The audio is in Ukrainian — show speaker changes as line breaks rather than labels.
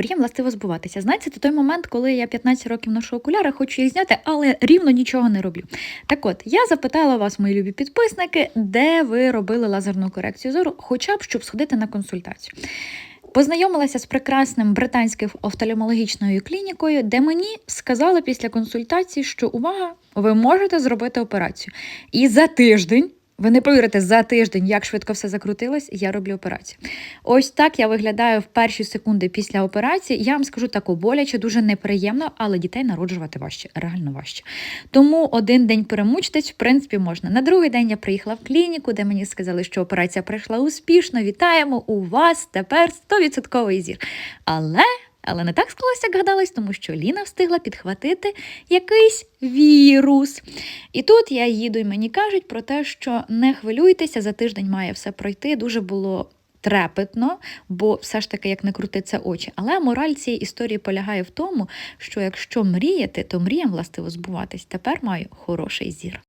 Мріям властиво збуватися. Знаєте, це той момент, коли я 15 років ношу окуляри, хочу їх зняти, але рівно нічого не роблю. Так от, я запитала вас, мої любі підписники, де ви робили лазерну корекцію зору, хоча б щоб сходити на консультацію. Познайомилася з прекрасним британською офтальмологічною клінікою, де мені сказали після консультації, що увага, ви можете зробити операцію. І за тиждень. Ви не повірите, за тиждень, як швидко все закрутилось, я роблю операцію. Ось так я виглядаю в перші секунди після операції. Я вам скажу таку боляче, дуже неприємно, але дітей народжувати важче, реально важче. Тому один день перемучитись, в принципі, можна. На другий день я приїхала в клініку, де мені сказали, що операція пройшла успішно. Вітаємо! У вас тепер 100% зір. Але. Але не так склалося, як гадалось, тому що Ліна встигла підхватити якийсь вірус. І тут я їду, і мені кажуть про те, що не хвилюйтеся, за тиждень має все пройти. Дуже було трепетно, бо все ж таки, як не крути, це очі. Але мораль цієї історії полягає в тому, що якщо мріяти, то мріям властиво збуватись. Тепер маю хороший зір.